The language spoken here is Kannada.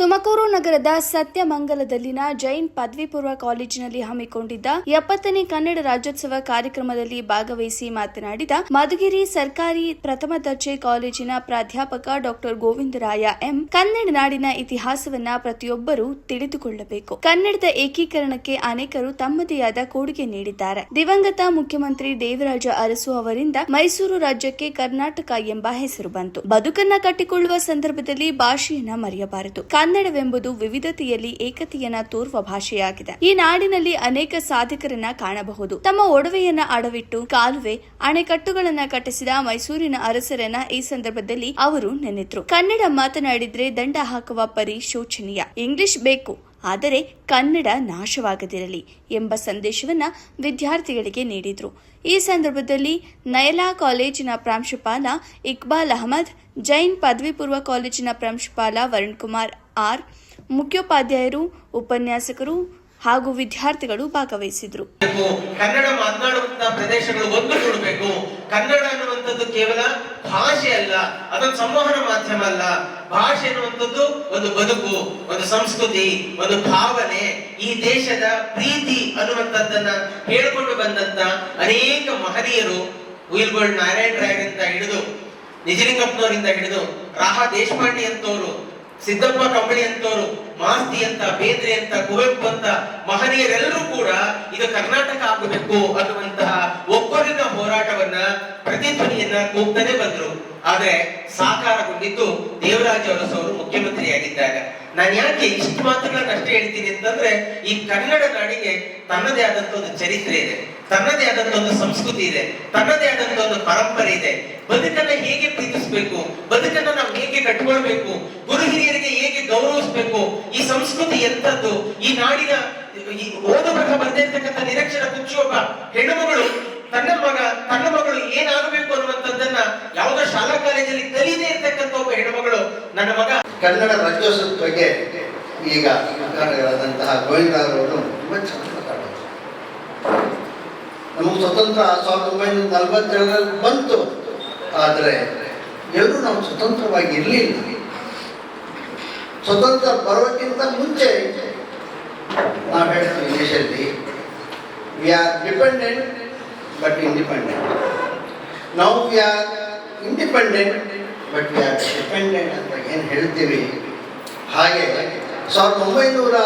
ತುಮಕೂರು ನಗರದ ಸತ್ಯಮಂಗಲದಲ್ಲಿನ ಜೈನ್ ಪದವಿ ಪೂರ್ವ ಕಾಲೇಜಿನಲ್ಲಿ ಹಮ್ಮಿಕೊಂಡಿದ್ದ ಎಪ್ಪತ್ತನೇ ಕನ್ನಡ ರಾಜ್ಯೋತ್ಸವ ಕಾರ್ಯಕ್ರಮದಲ್ಲಿ ಭಾಗವಹಿಸಿ ಮಾತನಾಡಿದ ಮಧುಗಿರಿ ಸರ್ಕಾರಿ ಪ್ರಥಮ ದರ್ಜೆ ಕಾಲೇಜಿನ ಪ್ರಾಧ್ಯಾಪಕ ಡಾಕ್ಟರ್ ಗೋವಿಂದರಾಯ ಎಂ, ಕನ್ನಡ ನಾಡಿನ ಇತಿಹಾಸವನ್ನ ಪ್ರತಿಯೊಬ್ಬರೂ ತಿಳಿದುಕೊಳ್ಳಬೇಕು. ಕನ್ನಡದ ಏಕೀಕರಣಕ್ಕೆ ಅನೇಕರು ತಮ್ಮದೇ ಆದ ಕೊಡುಗೆ ನೀಡಿದ್ದಾರೆ. ದಿವಂಗತ ಮುಖ್ಯಮಂತ್ರಿ ದೇವರಾಜ ಅರಸು ಅವರಿಂದ ಮೈಸೂರು ರಾಜ್ಯಕ್ಕೆ ಕರ್ನಾಟಕ ಎಂಬ ಹೆಸರು ಬಂತು. ಬದುಕನ್ನ ಕಟ್ಟಿಕೊಳ್ಳುವ ಸಂದರ್ಭದಲ್ಲಿ ಭಾಷೆಯನ್ನ ಮರೆಯಬಾರದು. ಕನ್ನಡವೆಂಬುದು ವಿವಿಧತೆಯಲ್ಲಿ ಏಕತೆಯನ್ನ ತೋರುವ ಭಾಷೆಯಾಗಿದೆ. ಈ ನಾಡಿನಲ್ಲಿ ಅನೇಕ ಸಾಧಕರನ್ನ ಕಾಣಬಹುದು. ತಮ್ಮ ಒಡವೆಯನ್ನ ಅಡವಿಟ್ಟು ಕಾಲುವೆ, ಅಣೆಕಟ್ಟುಗಳನ್ನ ಕಟ್ಟಿಸಿದ ಮೈಸೂರಿನ ಅರಸರನ್ನ ಈ ಸಂದರ್ಭದಲ್ಲಿ ಅವರು ನೆನೆದ್ರು. ಕನ್ನಡ ಮಾತನಾಡಿದ್ರೆ ದಂಡ ಹಾಕುವ ಪರಿ ಶೋಚನೀಯ. ಇಂಗ್ಲಿಷ್ ಬೇಕು. ಆದರೆ ಕನ್ನಡ ನಾಶವಾಗದಿರಲಿ ಎಂಬ ಸಂದೇಶವನ್ನು ವಿದ್ಯಾರ್ಥಿಗಳಿಗೆ ನೀಡಿದರು. ಈ ಸಂದರ್ಭದಲ್ಲಿ ನಯಲಾ ಕಾಲೇಜಿನ ಪ್ರಾಂಶುಪಾಲ ಇಕ್ಬಾಲ್ ಅಹಮದ್, ಜೈನ್ ಪದವಿ ಪೂರ್ವ ಕಾಲೇಜಿನ ಪ್ರಾಂಶುಪಾಲ ವರುಣ್ ಕುಮಾರ್ ಆರ್, ಮುಖ್ಯೋಪಾಧ್ಯಾಯರು, ಉಪನ್ಯಾಸಕರು ಹಾಗೂ ವಿದ್ಯಾರ್ಥಿಗಳು ಭಾಗವಹಿಸಿದ್ರು. ಕನ್ನಡ ಮಾತನಾಡುವಂತಹ ಪ್ರದೇಶಗಳು ಒಂದು ಕೊಡಬೇಕು ಕನ್ನಡ ಅನ್ನುವಂಥದ್ದು ಕೇವಲ ಭಾಷೆ ಅಲ್ಲ, ಅದೊಂದು ಸಂವಹನ ಮಾಧ್ಯಮ ಅಲ್ಲ. ಭಾಷೆ ಅನ್ನುವಂಥದ್ದು ಒಂದು ಬದುಕು, ಒಂದು ಸಂಸ್ಕೃತಿ, ಒಂದು ಭಾವನೆ, ಈ ದೇಶದ ಪ್ರೀತಿ ಅನ್ನುವಂಥದ್ದನ್ನ ಹೇಳ್ಕೊಂಡು ಬಂದಂತ ಅನೇಕ ಮಹನೀಯರು ಉಯಿಲ್ಗೋಳ್ ನಾರಾಯಣ ರಾಯರಿಂದ ಹಿಡಿದು, ನಿಜಲಿಂಗಪ್ಪನವರಿಂದ ಹಿಡಿದು, ರಾಹ ದೇಶಪಾಂಡೆ ಅಂತವರು ಸಿದ್ದಪ್ಪ ಕಂಬಳಿ ಅಂತವರು ಮಾಸ್ತಿ ಅಂತ, ಬೇಂದ್ರೆ ಅಂತ, ಕುವೆಂಪು ಅಂತ, ಮಹನೀಯರೆಲ್ಲರೂ ಕೂಡ ಇದು ಕರ್ನಾಟಕ ಆಗಬೇಕು ಅನ್ನುವಂತಹ ಒಬ್ಬರಿನ ಹೋರಾಟವನ್ನ ಪ್ರತಿಧ್ವನಿಯನ್ನ ಕೂಗ್ತಾನೆ ಬಂದ್ರು. ಆದ್ರೆ ಸಾಕಾರಗೊಂಡಿದ್ದು ದೇವರಾಜ ಅರಸು ಅವರು ಮುಖ್ಯಮಂತ್ರಿಯಾಗಿದ್ದಾಗ. ನಾನು ಯಾಕೆ ಇಷ್ಟು ಮಾತುಗಳನ್ನ ಅಷ್ಟೇ ಹೇಳ್ತೀನಿ ಅಂತಂದ್ರೆ, ಈ ಕನ್ನಡ ನಾಡಿಗೆ ತನ್ನದೇ ಆದಂತ ಒಂದು ಚರಿತ್ರೆ ಇದೆ. ತನ್ನದೇ ಆದಂತ ಒಂದು ಸಂಸ್ಕೃತಿ ಇದೆ. ತನ್ನದೇ ಆದಂತ ಒಂದು ಪರಂಪರೆ ಇದೆ. ಬದುಕನ್ನ ಹೇಗೆ ಪ್ರೀತಿಸಬೇಕು? ಬದುಕನ್ನ ನಾವು ಹೇಗೆ ಕಟ್ಕೊಳ್ಬೇಕು? ಗುರು ಹಿರಿಯರಿಗೆ ಹೇಗೆ ಗೌರವಿಸಬೇಕು? ಈ ಸಂಸ್ಕೃತಿ ಎಂತದ್ದು ಈ ನಾಡಿನ, ಈ ಓದು ಬರಹ ಬರ್ದೇ ಇರ್ತಕ್ಕಂಥ ನಿರಕ್ಷರ ಕುಚ್ಚೊಬ್ಬ ಹೆಣ್ಣುಮಗಳು ತನ್ನ ಮಗ, ತನ್ನ ಮಗಳು ಏನಾಗಬೇಕು ಅನ್ನುವಂಥದ್ದನ್ನ ಯಾವುದೋ ಶಾಲಾ ಕಾಲೇಜಲ್ಲಿ ಕಲಿಯದೇ ಇರ್ತಕ್ಕಂಥ ಒಬ್ಬ ಹೆಣ್ಣುಮಗಳು ನನ್ನ ಮಗ ಕನ್ನಡ ರಾಜ್ಯೋತ್ಸವದ ಬಗ್ಗೆ ಈಗ ಕರ್ನಾಟಕದಂತಹ ಗೋವಿಂದರವರು ತುಂಬ ಚೆನ್ನಾಗಿ ಮಾತಾಡೋದು ನಮಗೆ ಸ್ವತಂತ್ರ ಸಾವಿರದ ಒಂಬೈನೂರ ನಲವತ್ತೇಳರಲ್ಲಿ ಬಂತು. ಆದರೆ ಎಲ್ಲರೂ ನಾವು ಸ್ವತಂತ್ರವಾಗಿ ಇರಲಿಲ್ಲ. ಸ್ವತಂತ್ರ ಬರೋಕ್ಕಿಂತ ಮುಂಚೆ ನಾವು ಹೇಳ್ತೀವಿ ಇಂಗ್ಲೀಷಲ್ಲಿ we are dependent but independent ನಾವು we are independent but we are dependent ಅಂತ ಏನು ಹೇಳ್ತೀವಿ ಹಾಗೆ ಸಾವಿರದ ಒಂಬೈನೂರ